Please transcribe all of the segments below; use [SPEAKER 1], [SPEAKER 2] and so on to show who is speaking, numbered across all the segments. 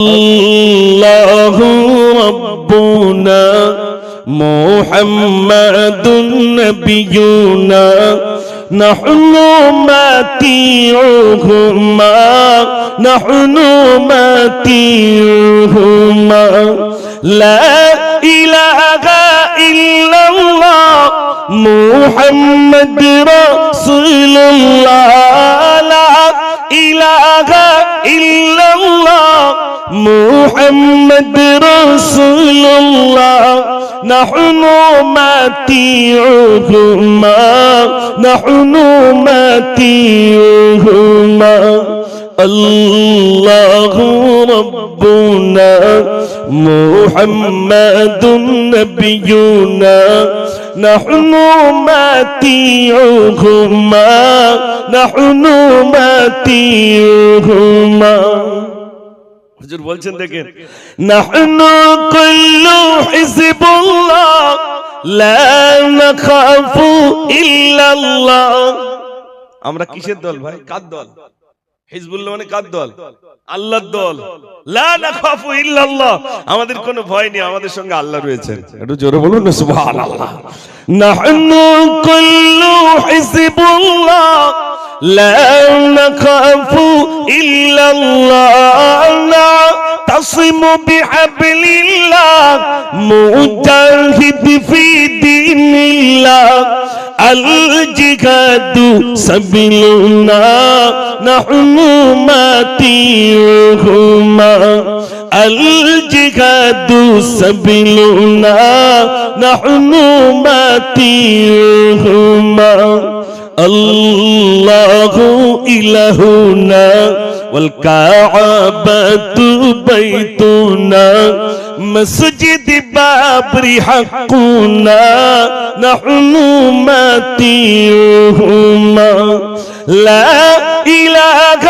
[SPEAKER 1] الله ربنا محمد نبينا. نحن ماتيعهما نحن ماتيعهما لا إله إلا الله. محمد رسول الله. لا إله إلا الله. محمد رسول الله. نحن ماتيعهما نحن ماتيعهما الله ربنا. محمد نبينا. نحن ماتيعهما نحن ماتيعهما হুজুর বলছেন দেখেন নাহনু কুল্লু হিজবুল্লাহ লা নাখাফু ইল্লাল্লাহ। আমরা কিসের দল ভাই? কার দল? হিজবুল্লাহ মানে কার দল? আল্লাহর দল। লা নাখাফু ইল্লাল্লাহ। আমাদের কোনো ভয় নেই আমাদের সঙ্গে আল্লাহ রয়েছেন। একটু জোরে বলুন না সুবহানাল্লাহ। নাহনু কুল্লু হিজবুল্লাহ لا نخاف إلا الله. نعتصم بحبل الله مجاهد في دين الله. الجهاد سبيلنا نحن ماتيهما الجهاد سبيلنا نحن ماتيهما الله إلهنا والكعبة بيتنا مسجد بابر حقنا نحن ماتيهما لا إله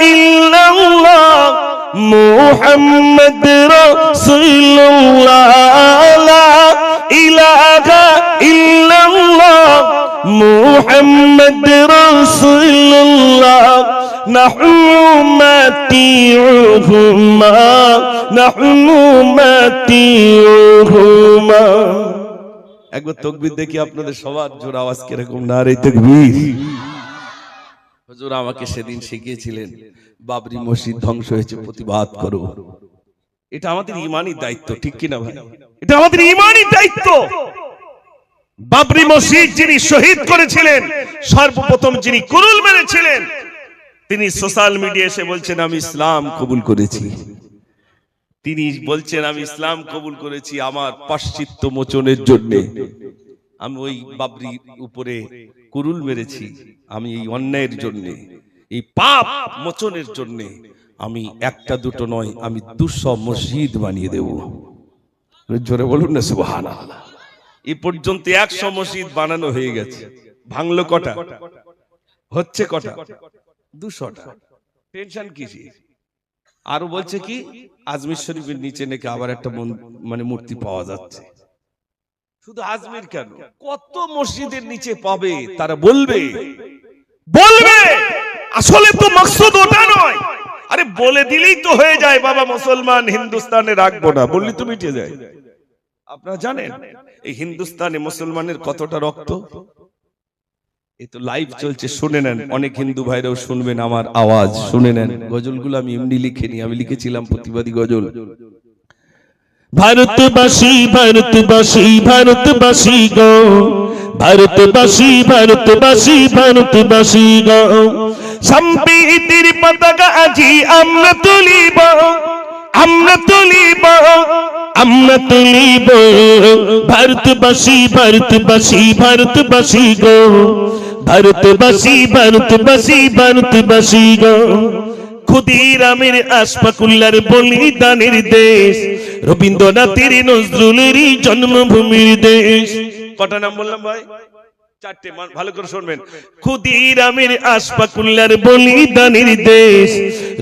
[SPEAKER 1] إلا الله محمد رسول الله لا إله إلا محمد رسول الله نحن ماتيعهما نحن ماتيعهما একবার তকবির দেখি আপনাদের সবার জোর আওয়াজ কিরকম না রে তকবির হুজুর আমাকে সেদিন শিখিয়েছিলেন বাবরি মসজিদ ধ্বংস হয়েছে প্রতিবাদ করো এটা আমাদের ইমানি দায়িত্ব ঠিক কিনা ভাই এটা আমাদের ইমানি দায়িত্ব বাবরি মসজিদ যিনি শহীদ করেছিলেন, সর্বপ্রথম যিনি কুরুল মেরেছিলেন, তিনি সোশ্যাল মিডিয়া এসে বলছেন, আমি ইসলাম কবুল করেছি। তিনি বলছেন, আমি ইসলাম কবুল করেছি আমার পাশ্চিত্য মোচনের জন্য। আমি ওই বাবরি উপরে কুরুল মেরেছি, আমি এই অন্যায়ের জন্য, এই পাপ মোচনের জন্য। আমি একটা দুটো নয়, আমি দুশো মসজিদ বানিয়ে দেব। জোরে বলুন না, সুবহানাল্লাহ। এ পর্যন্ত একশো মসজিদ বানানো হয়ে গেছে। ভাঙলো কটা? হচ্ছে কটা? দুশোটা। টেনশন কিসি আরও বলছে কি, আজমির শরীফের নিচে নাকি আবার একটা মানে মূর্তি পাওয়া যাচ্ছে। শুধু আজমির কেন? কত মসজিদের নিচে পাবে, তারা বলবে। বলবে! আসলে তো মকসুদ ওটা নয়। আরে বলে দিলেই তো হয়ে যায়, বাবা মুসলমান, হিন্দুস্তানে রাখব না। বললি তো মিটে যায়। আপনারা জানেন, এই হিন্দুস্তানে মুসলমানের কতটা রক্ত? এই তো লাইভ চলছে, শুনে নেন। অনেক হিন্দু ভাইরাও শুনবেন আমার আওয়াজ, শুনে নেন। গজলগুলো আমি এমনি লিখিনি, আমি লিখেছিলাম প্রতিবাদী গজল। ভারতবাসী ভারতবাসী ভারতবাসী গো। ভারতবাসী ভারতবাসী ভারতবাসী গো। সম্প্রীতির পতাকা আজি আমরা তুলিব আমরা তুলিব। আমরা তুলিব ভারতবাসী ভারতবাসী ভারতবাসী গো। ভারতবাসী ভারতবাসী ভারতবাসী গো। ক্ষুদিরামের আশফাকুল্লার বলিদানের দেশ, রবীন্দ্রনাথের নজরুলেরই জন্মভূমির দেশ। কটা নাম বললাম ভাই? চারটে ভালো করে দেশ,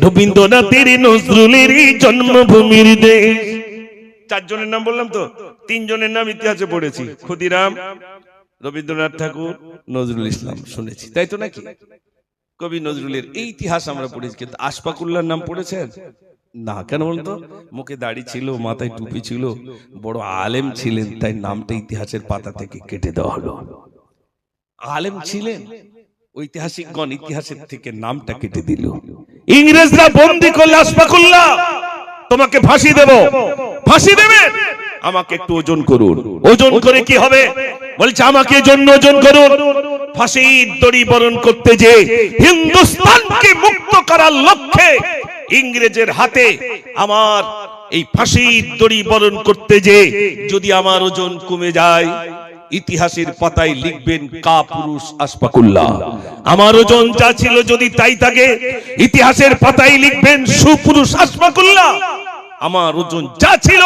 [SPEAKER 1] রবীন্দ্রনাথের নজরুলেরই জন্মভূমির দেশ। চারজনের নাম বললাম তো? তিনজনের নাম ইতিহাসে পড়েছি। ক্ষুদিরাম, রবীন্দ্রনাথ ঠাকুর, নজরুল ইসলাম শুনেছি। তাই তো নাকি? কবি নজরুলের এই ইতিহাস আমরা পড়েছি, কিন্তু আশফাকুল্লাহর নাম পড়েছেন? না, কেন বলতো মুখে দাড়ি ছিল, মাথায় টুপি ছিল, বড় আলেম ছিলেন, তাই নামটা ইতিহাসের পাতা থেকে কেটে দেওয়া হলো। আলেম ছিলেন? ঐতিহাসিকগণ ইতিহাসের থেকে নামটা কেটে দিল। ইংরেজরা বন্দি করলে আসফাকুল্লাহ তোমাকে ফাঁসি দেব। ফাঁসি দেবে। আমাকে একটু ওজন করুন। ওজন করে কি হবে? বলছে, আমাকে জন্য ওজন করুন। ফাঁসির দড়ি বরণ করতে যে হিন্দুস্তানকে মুক্ত করার লক্ষ্যে ইংরেজের হাতে আমার এই ফাঁসির দড়ি বরণ করতে যে যদি আমার ওজন কমে যায়, ইতিহাসের পাতায় লিখবেন, কা পুরুষ আশফাকুল্লাহ। আমার ওজন যা ছিল যদি তাই থাকে, ইতিহাসের পাতায় লিখবেন সুপুরুষ আশফাকুল্লাহ। আমার ওজন যা ছিল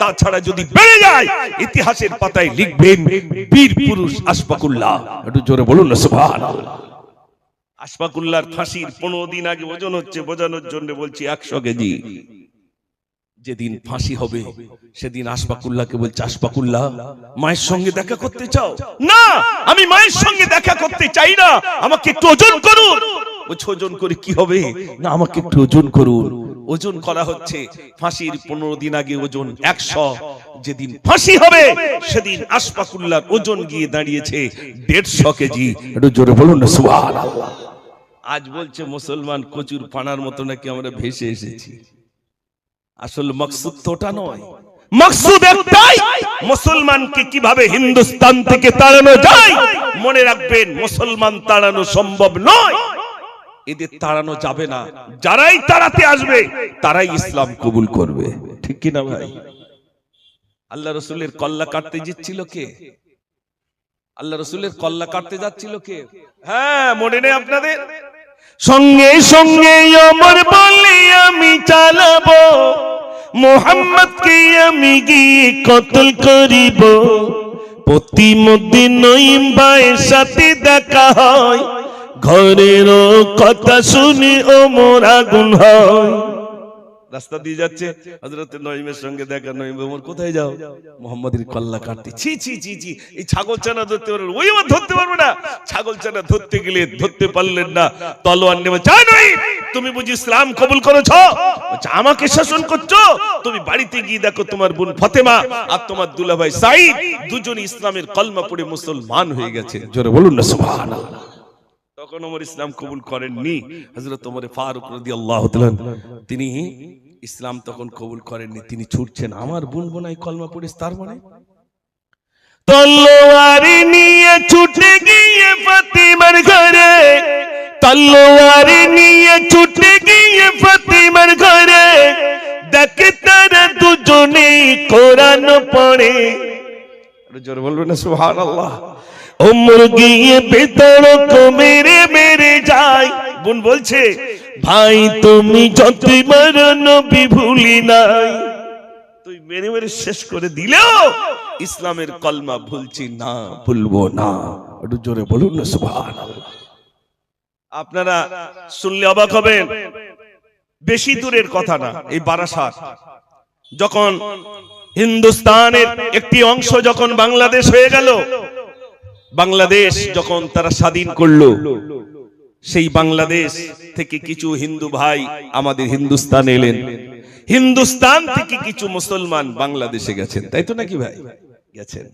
[SPEAKER 1] তাছাড়া যদি বেড়ে যায় ইতিহাসের পাতায় লিখবেন বীর পুরুষ আশফাকুল্লাহ। একটু জোরে বলুন না সুবহানাল্লাহ। আশফাকুল্লাহর ফাঁসির পনেরো দিন আগে ওজন হচ্ছে বোঝানোর জন্য বলছি একশো কেজি। যেদিন ফাঁসি হবে সেদিন আশফাকুল্লাহকে বলছে আশফাকুল্লাহ মায়ের সঙ্গে দেখা করতে চাও? না আমি মায়ের সঙ্গে দেখা করতে চাই না। আমাকে একটু ওজন করুন। ওজন করে কি হবে? না, আমাকে একটু ওজন করুন। ওজন করা হচ্ছে ফাঁসির পনেরো দিন আগে ওজন একশো। যেদিন ফাঁসি হবে, সেদিন আশফাকুল্লাহর ওজন গিয়ে দাঁড়িয়েছে দেড়শো কেজি। একটু জোরে বলুন না, সুবহানাল্লাহ। আজ বলছে মুসলমান কচুর পানার মতো নাকি আমরা ভেসে এসেছি। আসলে মকসুদ তো ওটা নয়। মকসুদ একটাই। মুসলমানকে কীভাবে হিন্দুস্তান থেকে তাড়ানো যায়? মনে রাখবেন, মুসলমান তাড়ানো সম্ভব নয়। এদের তাড়ানো যাবে না। যারাই তাড়াতে আসবে তারাই ইসলাম কবুল করবে। ঠিক কি না ভাই? আল্লাহ রসুলের কল্লা কাটতে যাচ্ছিল কে? আল্লাহ রসুলের কল্লা কাটতে যাচ্ছিল কে? হ্যাঁ মনে নেই আপনাদের? সঙ্গে সঙ্গে আমার বলি আমি চালাবো মোহাম্মদকে আমি গিয়ে কতল করিব। প্রতিমধ্যে নইম ভাইয়ের সাথে দেখা হয়। ঘরের কথা শুনে ও রাস্তা দিয়ে যাচ্ছে, হযরত নঈমের সঙ্গে দেখা, নঈম ওমর কোথায় যাও? কল্লা কাটতে, ছি ছি ছি ছি, এই ছাগল চানা ধরতে পারবে ওই আমার ধরতে পারবে না। ছাগল চানা ধরতে গেলে ধরতে পারলেন না, তলোয়ার নেমে চাই নই তুমি বুঝি ইসলাম কবুল করেছ? আমাকে শাসন করছ? তুমি বাড়িতে গিয়ে দেখো তোমার বোন ফতেমা আর তোমার দুলাভাই সাইদ দুজন ইসলামের কলমা পড়ে মুসলমান হয়ে গেছে। জোরে বলুন না তখন ওমর ইসলাম কবুল করেননি। হযরত ওমর ফারুক রাদিয়াল্লাহু তাআলা তিনি ইসলাম তখন কবুল করেননি। তিনি ছুটছেন। আমার বোন বোনাই কলমা পড়েছে তার মানে? তলোয়ারি নিয়ে ছুটে গিয়ে ফাতিমার ঘরে। তলোয়ারি নিয়ে ছুটে গিয়ে ফাতিমার ঘরে। দেখে তারা দুজনে কোরআন পড়ে। জোর বলবেন না সুবহানাল্লাহ। মেরে মেরে বোন বলছে, ভাই, তুমি যতই মারো নবী ভুলি নাই। তুই মেরে মেরে শেষ করে দিলেও ইসলামের কলমা ভুলছি না, ভুলবো না। একটু জোরে বলুন না আপনারা শুনলে অবাক হবেন, বেশি দূরের কথা না, এই বারাসাত। যখন হিন্দুস্তানের একটি অংশ যখন বাংলাদেশ হয়ে গেল বাংলাদেশ যখন তারা স্বাধীন করল, সেই বাংলাদেশ থেকে কিছু হিন্দু ভাই আমাদের হিন্দুস্তান এলেন। হিন্দুস্তান থেকে কিছু মুসলমান বাংলাদেশে গেছেন, তাই তো নাকি ভাই? গেছেন।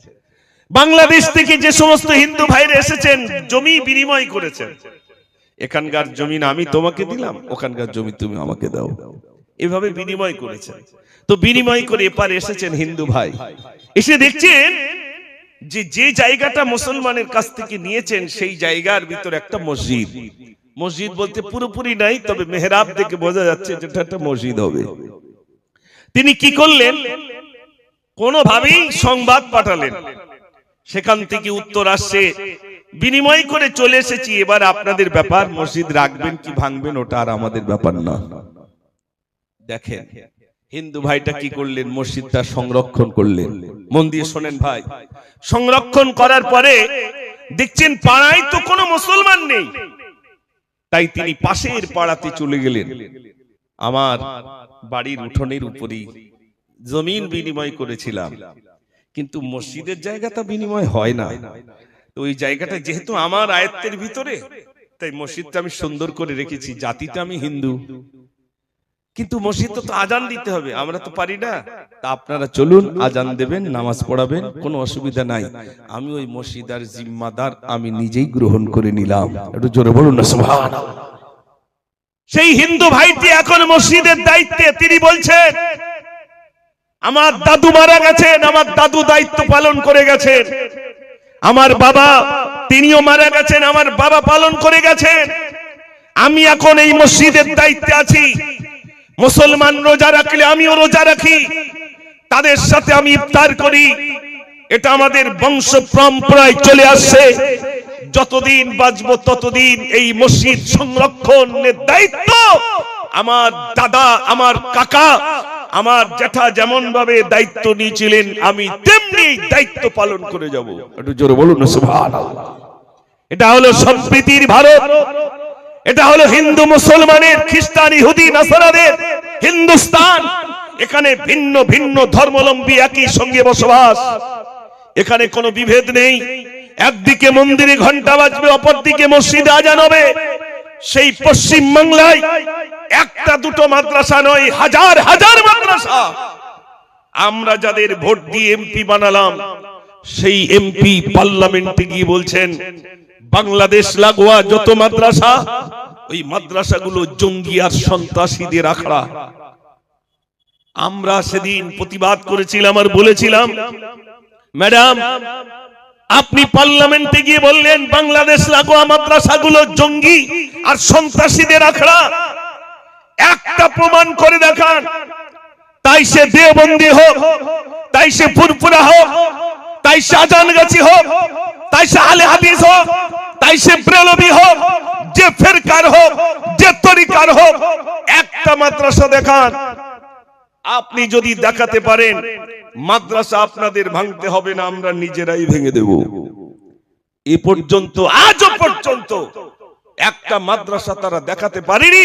[SPEAKER 1] বাংলাদেশ থেকে যে সমস্ত হিন্দু ভাইরা এসেছেন, জমি বিনিময় করেছেন। এখানকার জমিন আমি তোমাকে দিলাম, ওখানকার জমি তুমি আমাকে দাও। এভাবে বিনিময় করেছেন। তো বিনিময় করে এপারে এসেছেন হিন্দু ভাই। এসে দেখছেন যে যে জায়গাটা মুসলমানের কাছ থেকে নিয়েছেন, সেই জায়গার ভিতরে একটা মসজিদ। মসজিদ বলতে পুরোপুরি নাই, তবে মেহরাব দেখে বোঝা যাচ্ছে যেটা একটা মসজিদ হবে। তিনি কি করলেন? কোনোভাবেই সংবাদ পাঠালেন। সেখান থেকে উত্তর আসছে, বিনিময় করে চলে এসেছি, এবার আপনাদের ব্যাপার মসজিদ রাখবেন কি ভাঙবেন, ওটা আর আমাদের ব্যাপার না। দেখেন হিন্দু ভাইটা কি করলেন? মসজিদটা সংরক্ষণ করলেন। মন দিয়ে শোনেন ভাই। সংরক্ষণ করার পরে দেখছেন পাড়ায় তো কোনো মুসলমান নেই। তাই তিনি পাশের পাড়াতে চলে গেলেন। আমার বাড়ির উঠোনের উপরেই জমিন বিনিময় করেছিলাম। কিন্তু মসজিদের জায়গাটা বিনিময় হয় না। তো ওই জায়গাটা যেহেতু আমার আয়ত্তের ভিতরে তাই মসজিদটা আমি সুন্দর করে রেখেছি। জাতিটা আমি হিন্দু। কিন্তু মসজিদে তো আজান দিতে হবে আমরা তো পারি না। তা আপনারা চলুন আজান দেবেন নামাজ পড়াবেন কোনো অসুবিধা নাই। আমি ওই মসজিদার জিম্মাদার আমি নিজেই গ্রহণ করে নিলাম। একটু জোরে বলুন না সুবহানাল্লাহ। সেই হিন্দু ভাইটি এখন মসজিদের দায়িত্বে তিনি বলছেন আমার দাদু মারা গেছেন আমার দাদু দায়িত্ব পালন করে গেছেন। আমার বাবা তিনিও মারা গেছেন আমার বাবা পালন করে গেছেন। আমি এখন এই মসজিদের দায়িত্বে আছি। মুসলমান রোজা রাখলে আমিও রোজা রাখি। তাদের সাথে আমি ইফতার করি। এটা আমাদের বংশ পরম্পরায় চলে আসছে। যতদিন বাঁচবো ততদিন এই মসজিদ সংরক্ষণের দায়িত্ব। আমার দাদা, আমার কাকা, আমার জ্যাঠা যেমন ভাবে দায়িত্ব নিয়েছিলেন, আমি তেমনি দায়িত্ব পালন করে যাব। একটু জোরে বলুন সুবহানাল্লাহ। এটা হলো সম্প্রীতির ভারত। এটা হলো হিন্দু মুসলমানের, খ্রিস্টান, ইহুদি, নাসারাদের হিন্দুস্তান। এখানে ভিন্ন ভিন্ন ধর্মলম্বী একই সঙ্গে বসবাস। এখানে কোনো বিভেদ নেই। একদিকে মন্দিরে ঘণ্টা বাজবে, অপরদিকে মসজিদে আজান হবে। সেই পশ্চিম বাংলায় একটা দুটো মাদ্রাসা নয়, হাজার হাজার মাদ্রাসা। আমরা যাদের ভোট দিয়ে এমপি বানালাম, সেই এমপি পার্লামেন্টে গিয়ে বলছেন বাংলাদেশ লাগোয়া যত মাদ্রাসা, ওই মাদ্রাসাগুলো জঙ্গি আর সন্ত্রাসীদের আখড়া। আমরা সেদিন প্রতিবাদ করেছিলাম আর বলেছিলাম, ম্যাডাম, আপনি পার্লামেন্টে গিয়ে বললেন বাংলাদেশ লাগোয়া মাদ্রাসাগুলো জঙ্গি আর সন্ত্রাসীদের আখড়া। একটা প্রমাণ করে দেখান। তাই সে দেওবন্দি হোক, তাই সে ফুরফুরা হোক, তাই সে আজানগাছি হোক তাই সে আলে হাদিস হোক, তাই সে ব্রেলবি হোক, যে ফেরকার হোক, যে তরিকার হোক, একটা মাদ্রাসা দেখান। আপনি যদি দেখাতে পারেন, মাদ্রাসা আপনাদের ভাঙতে হবে না, আমরা নিজেরাই ভেঙে দেব। এ পর্যন্ত, আজও পর্যন্ত একটা মাদ্রাসা তারা দেখাতে পারেনি,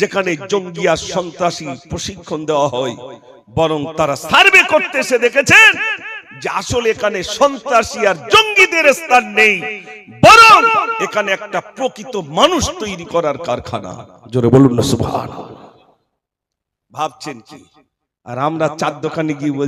[SPEAKER 1] যেখানে জঙ্গি আর সন্ত্রাসী প্রশিক্ষণ দেওয়া হয়, বরং তারা সার্ভে করতে এসে দেখেছেন যে আসলে এখানে সন্ত্রাসী আর জঙ্গিদের স্থান নেই বরং এখানে একটা প্রকৃত মানুষ তৈরি করার কারখানা। জোরে বলুন না সুবহান ভাবছেন কি? আর আমরা চার দোকানে গিয়ে বলছি